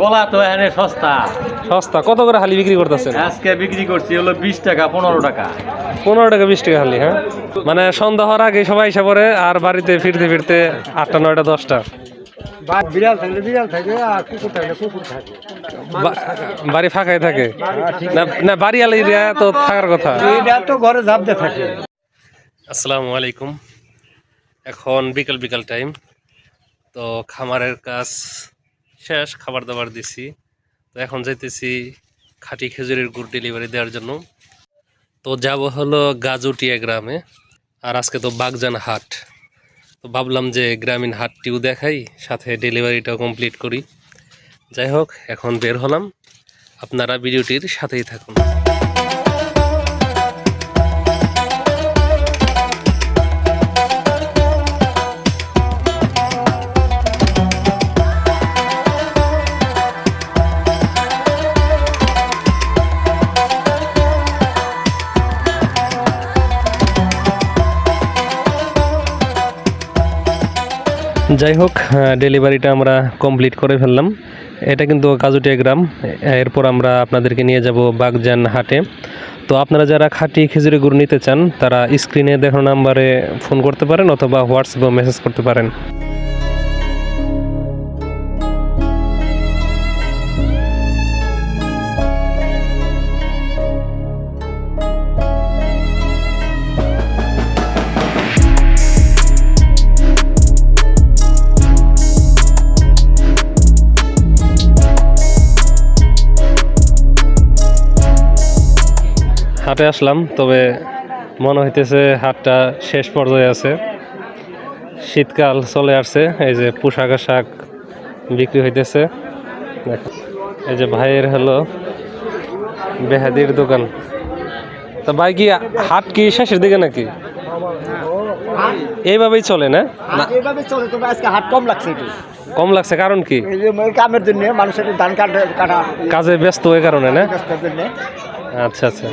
কলা তো এখানে সস্তা। সস্তা। কত করে হালি বিক্রি করতেছেন? আজকে বিক্রি করছি হলো বিশ টাকা পনেরো টাকা। পনেরো টাকা বিশ টাকা হালি হ্যাঁ? মানে সন্ধ্যা হওয়ার আগে সবাই এসে পড়ে আর বাড়িতে ফিরতে ফিরতে আটটা নয়টা দশটা। বিড়াল থাকলে বিড়াল থাকে আর কুকুর থাকলে কুকুর থাকে। বা- বাড়ি ফাঁকাই থাকে? না না বাড়ি আলিরা তো থাকার কথা। এটা তো ঘরে ঝাপতে থাকে। আসসালামু আলাইকুম। এখন বিকাল বিকাল টাইম তো খামারের কাজ শেষ খাবার দাবার দিছি। তো এখন যাইতেছি খাঁটি খেজুরের গুড় ডেলিভারি দেওয়ার জন্য। তো যাব হলো গাজুটিয়া গ্রামে, আর আজকে তো বাগজান হাট। তো ভাবলাম যে গ্রামীণ হাটটিও দেখাই, সাথে ডেলিভারিটাও কমপ্লিট করি। যাই হোক, এখন বের হলাম। আপনারা ভিডিওটির সাথেই থাকুন। যাই হোক ডেলিভারিটা আমরা কমপ্লিট করে ফেললাম। এটা কিন্তু কাজুটিয়া গ্রাম। এরপর আমরা আপনাদেরকে নিয়ে যাব বাগজান হাটে। তো আপনারা যারা খাঁটি খেজুরি গুড় নিতে চান, তারা স্ক্রিনে দেখানো নাম্বারে ফোন করতে পারেন অথবা হোয়াটসঅ্যাপে মেসেজ করতে পারেন। হাটে আসলাম তবে মনে হইতেছে হাটটা শেষ পর্যায়ে আছে। শীতকাল চলে আসছে এই যে পোশাক আশাক বিক্রি হইতেছে। দেখো এই যে ভাইয়ের হলো বেহাদির দোকান। তা ভাই কি হাট কি শেষের দিকে নাকি? এইভাবেই চলে না? না। এইভাবে চলে তবে আজকে হাট কম লাগছে একটু। কম লাগছে কারণ কি? কামের জন্য মানুষের ধান কাটা কাটা কাজে ব্যস্ত ওই কারণে না? আচ্ছা আচ্ছা।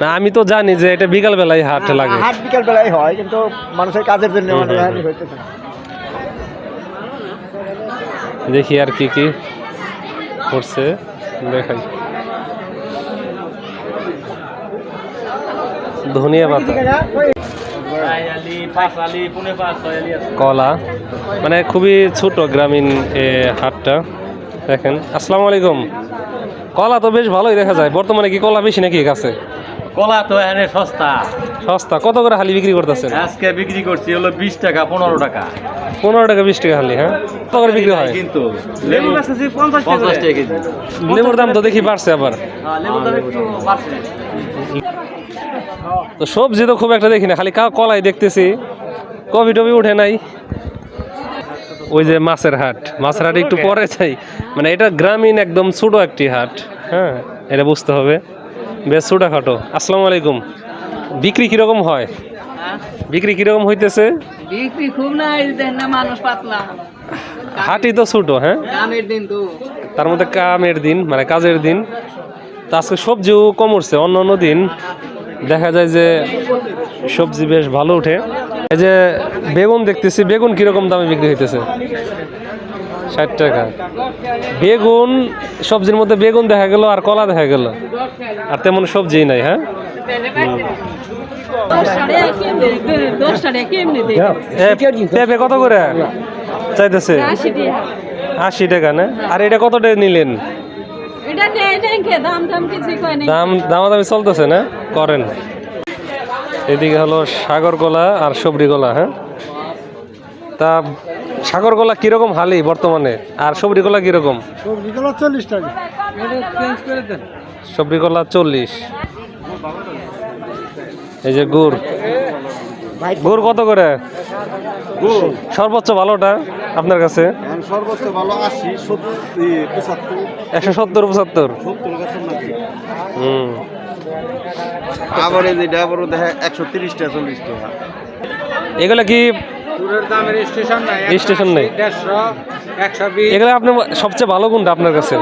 না আমি তো জানি যে এটা বিকাল বেলায় হাট লাগে। হাট বিকাল বেলায় হয় কিন্তু মানুষের কাজের জন্য দেখি আর কি কি করছে দেখাই। ধনিয়া পাতা। কলা। মানে খুবই ছোট গ্রামীণ এ, হাটটা। দেখেন আসসালামু আলাইকুম। কলা তো বেশ ভালোই দেখা যায়। বর্তমানে কি কলা বেশি নাকি কাছে কলা তো এখানে সস্তা। সস্তা। কত করে হালি বিক্রি করতেছেন? আজকে বিক্রি করছি হলো বিশ টাকা পনেরো টাকা। পনেরো টাকা বিশ টাকা হালি হ্যাঁ? কত করে বিক্রি হয়? কিন্তু লেবু পঞ্চাশ টাকা কেজি। লেবুর দাম তো দেখি বাড়ছে আবার। হ্যাঁ, লেবুর দাম একটু বাড়ছে। তো সবজি তো খুব একটা দেখি না খালি কা- কলাই দেখতেছি। কবি টবি উঠে নাই। ওই যে মাছের হাট। মাছের হাট একটু পরে চাই। মানে এটা গ্রামীণ একদম ছোট একটি হাট। হ্যাঁ। এটা বুঝতে হবে। বেশ ছোটোখাটো। আসসালামু আলাইকুম। বিক্রি কীরকম হয়? বিক্রি কীরকম হইতেছে? বিক্রি খুব না না মানুষ পাতলা। হাটই তো ছোট হ্যাঁ? কামের দিন তো। তার মধ্যে কামের দিন মানে কাজের দিন। তা আজকে সবজিও কম উঠছে অন্য অন্য দিন। দেখা যায় যে সবজি বেশ ভালো উঠে এই যে বেগুন দেখতেছি বেগুন কীরকম দামে বিক্রি হইতেছে? ষাট টাকা। বেগুন সবজির মধ্যে বেগুন দেখা গেল আর কলা দেখা গেল। আর তেমন সবজি নাই হ্যাঁ? পেঁপে কত করে? চাইতেছে? আশি টাকা না? আর এটা কত টাকা নিলেন? দাম দাম দামাদামি চলতেছে না? করেন। এদিকে হলো সাগর কলা আর সবরি কলা হ্যাঁ? তা সাগর কলা কীরকম হালি বর্তমানে? আর সবরি কলা কীরকম? সবজিগুলো চল্লিশ টাকা। সবরি কলা চল্লিশ। এই যে গুড়। গুড় কত করে? সর্বোচ্চ ভালোটা আপনার কাছে? সর্বোচ্চ ভালো আশি একশো সত্তর পঁচাত্তর। হুম। আবার এই দেখা একশো তিরিশ টাকা চল্লিশ টাকা এগুলা কি স্টেশন নেই এগুলো আপনার সবচেয়ে ভালো কোনটা আপনার কাছে?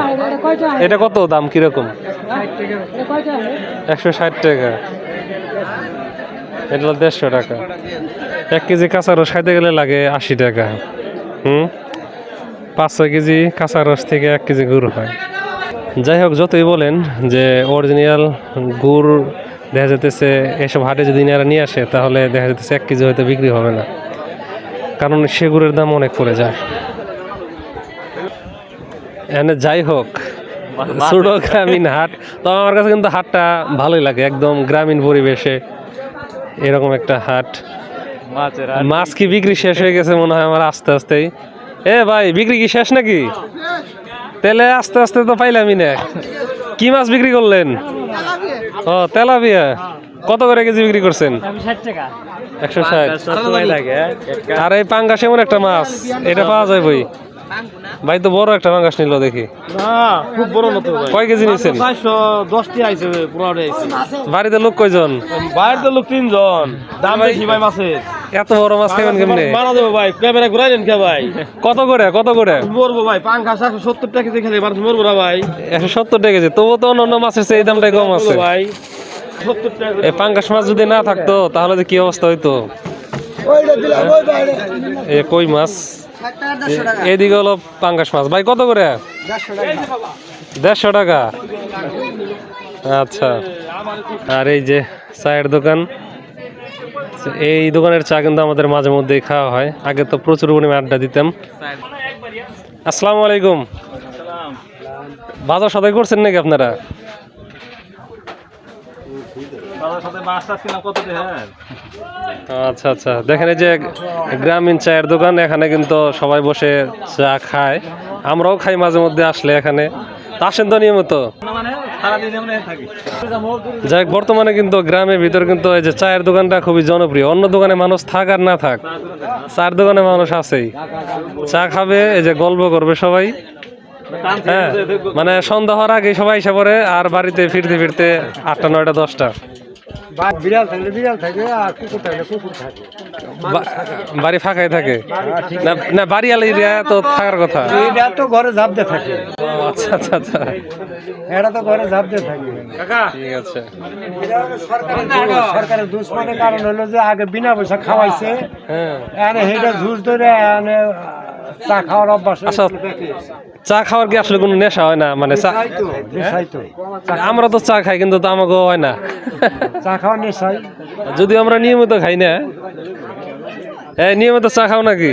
এটা কত দাম কীরকম? একশো ষাট টাকা। এটা দেড়শো টাকা। এক কেজি কাঁচা রস খাইতে গেলে লাগে আশি টাকা। হুম? পাঁচ ছয় কেজি কাঁচা রস থেকে এক কেজি গুড় হয়। যাই হোক যতই বলেন যে অরিজিনাল গুড় দেখা যেতেছে এসব হাটে যদি এনারা নিয়ে আসে তাহলে দেখা যেতেছে এক কেজি হয়তো বিক্রি হবে না। কারণ সে গুড়ের দাম অনেক পড়ে যায়। এখানে যাই হোক ছোট গ্রামীণ হাট তো আমার কাছে কিন্তু হাটটা ভালোই লাগে একদম গ্রামীণ পরিবেশে এরকম একটা হাট। মাছ কি বিক্রি শেষ হয়ে গেছে মনে হয় আমার আস্তে আস্তেই। এ ভাই বিক্রি কি শেষ নাকি? তেলে আস্তে আস্তে তো পাইলামই না। কি মাছ বিক্রি করলেন? ও তেলাপিয়া কত করে কেজি বিক্রি করছেন? একশো ষাট। লাগে আর এই পাঙ্গাস এমন একটা মাছ এটা পাওয়া যায় বই। ভাই তো বড় একটা পাঙ্গাস নিল দেখি। না খুব বড় না তো ভাই। কয় কেজি নিছেন? চারশো দশটি আইছে পুরোটা আইছে। বাড়িতে লোক কয়জন? বাইরের তো লোক তিনজন। দাম বেশি ভাই মাছের। এত বড় মাছ খাবেন কেমনে? মারা দেবো ভাই ক্যামেরা ঘুরাই নেন কে ভাই? কত করে কত করে? মরবো ভাই পাঙ্খা একশো সত্তর টাকা দিয়ে খেলে মানুষ মরবো না ভাই। একশো সত্তর টাকা কেজি তবুও তো অন্য মাছের চেয়ে এই দামটাই কম আছে। ভাই এই পাঙ্গাস মাছ যদি না থাকতো তাহলে কি অবস্থা হইতো? এ কই মাছ? এদিকে হলো পাঙ্গাস মাছ। ভাই কত করে? দেড়শো টাকা। আচ্ছা। আর এই যে চায়ের দোকান এই দোকানের চা কিন্তু আমাদের মাঝে মধ্যেই খাওয়া হয়। আগে তো প্রচুর পরিমাণে আড্ডা দিতাম। আসসালামু আলাইকুম। বাজার সদাই করছেন নাকি আপনারা? আচ্ছা আচ্ছা। দেখেন এই যে গ্রামীণ চায়ের দোকান এখানে কিন্তু সবাই বসে চা খায়। আমরাও খাই মাঝে মধ্যে আসলে এখানে। আসেন তো নিয়মিত। মানে যাই বর্তমানে কিন্তু গ্রামের ভিতর কিন্তু এই যে চায়ের দোকানটা খুবই জনপ্রিয়। অন্য দোকানে মানুষ থাক আর না থাক চার দোকানে মানুষ আছেই। চা খাবে এই যে গল্প করবে সবাই। হ্যাঁ মানে সন্ধ্যা হওয়ার আগে সবাই এসে পড়ে আর বাড়িতে ফিরতে ফিরতে আটটা নয়টা দশটা। বিড়াল থাকলে বিড়াল থাকে আর কুকুর থাকলে কুকুর থাকে। বাড়ি ফাঁকাই থাকে? না বাড়ি আলিরা তো থাকার কথা? এটা তো ঘরে ঝাপ দিয়ে থাকে। আচ্ছা আচ্ছা আচ্ছা। এটা তো ঘরে ঝাপ দিয়ে থাকে। ঠিক আছে। সরকারের দুশ্মনের কারণ হলো যে আগে বিনা পয়সা খাওয়াইছে হ্যাঁ। এনে হেটা ঝুজ ধরে চা খাওয়ার অভ্যাস আচ্ছা চা খাওয়ার কি আসলে কোনো নেশা হয় না? মানে চা। আমরা তো চা খাই কিন্তু তো আমাকেও হয় না। চা খাওয়া নেশাই। যদি আমরা নিয়মিত খাই না। এই নিয়মিত চা খাও নাকি?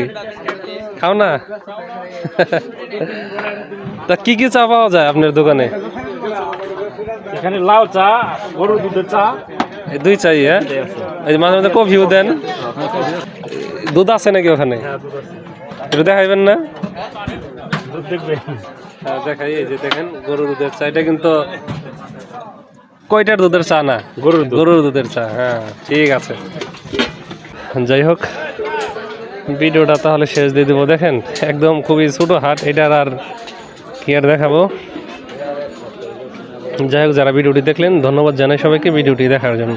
খাও না? তা কি কি চা পাওয়া যায় আপনার দোকানে? এখানে লাউ চা গরুর দুধের চা। এই দুই চাই হ্যাঁ? এই মাঝে মাঝে কফিও দেন। দুধ আছে নাকি ওখানে? একটু দেখাইবেন না? দুধ হ্যাঁ দেখাই এই যে দেখেন গরুর দুধের চা। এটা কিন্তু কয়টার দুধের চা না? গরুর গরুর দুধের চা হ্যাঁ ঠিক আছে। যাই হোক ভিডিওটা তাহলে শেষ দিয়ে দেবো। দেখেন একদম খুবই ছোটো হাট এটার আর কি আর দেখাবো? যাই হোক যারা ভিডিওটি দেখলেন ধন্যবাদ জানাই সবাইকে ভিডিওটি দেখার জন্য।